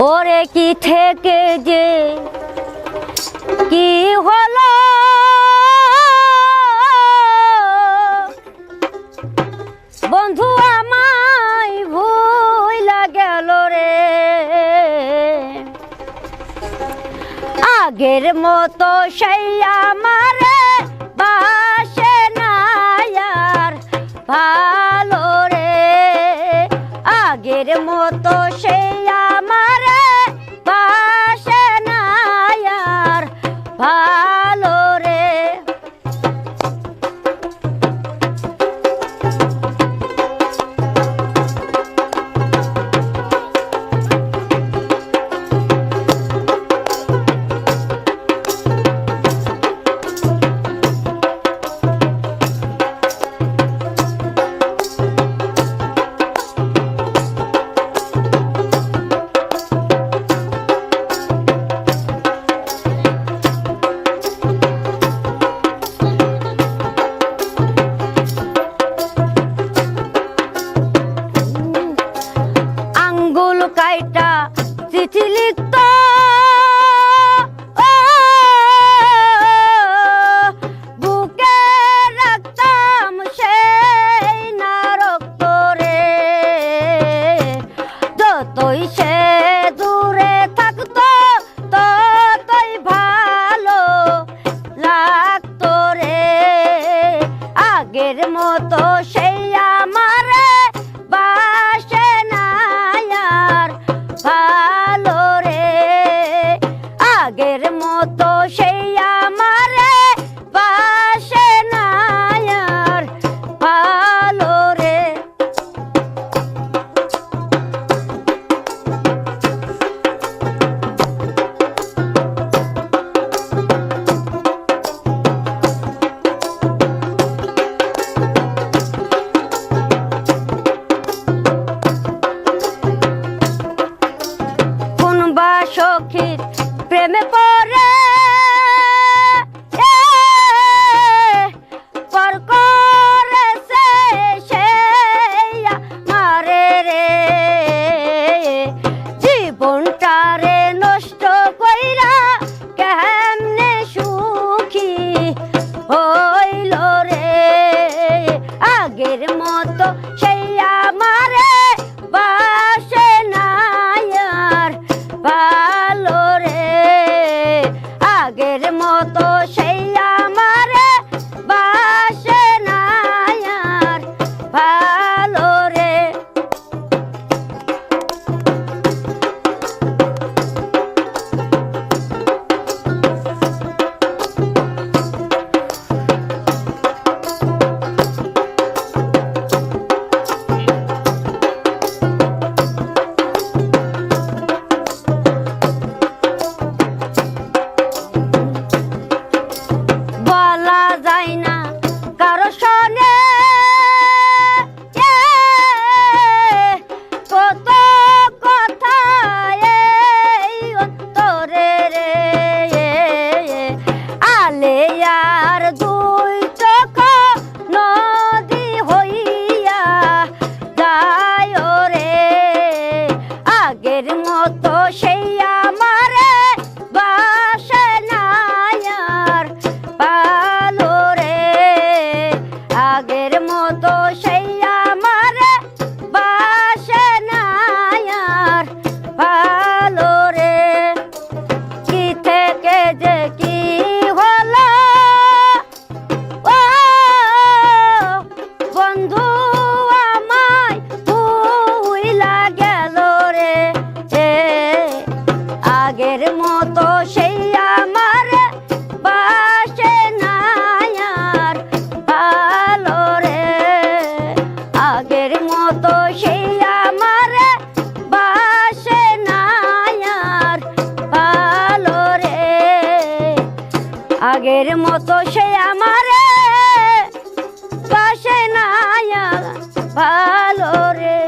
ওরে কি থেকে যে কি হলো? বন্ধু আমায় ভুইলা গেল রে। আগের মতো সেই আমার বাসে না আর ভালো রে। আগের মতো সেই মায়ের মতো সেই আমার মতো মতো সেই আমার পাশে নায়ার ভালো রে। আগের মতো সেই আমার পাশে নায়ার ভালো রে। আগের মতো সেই আমার পাশে নায়ার ভালো রে।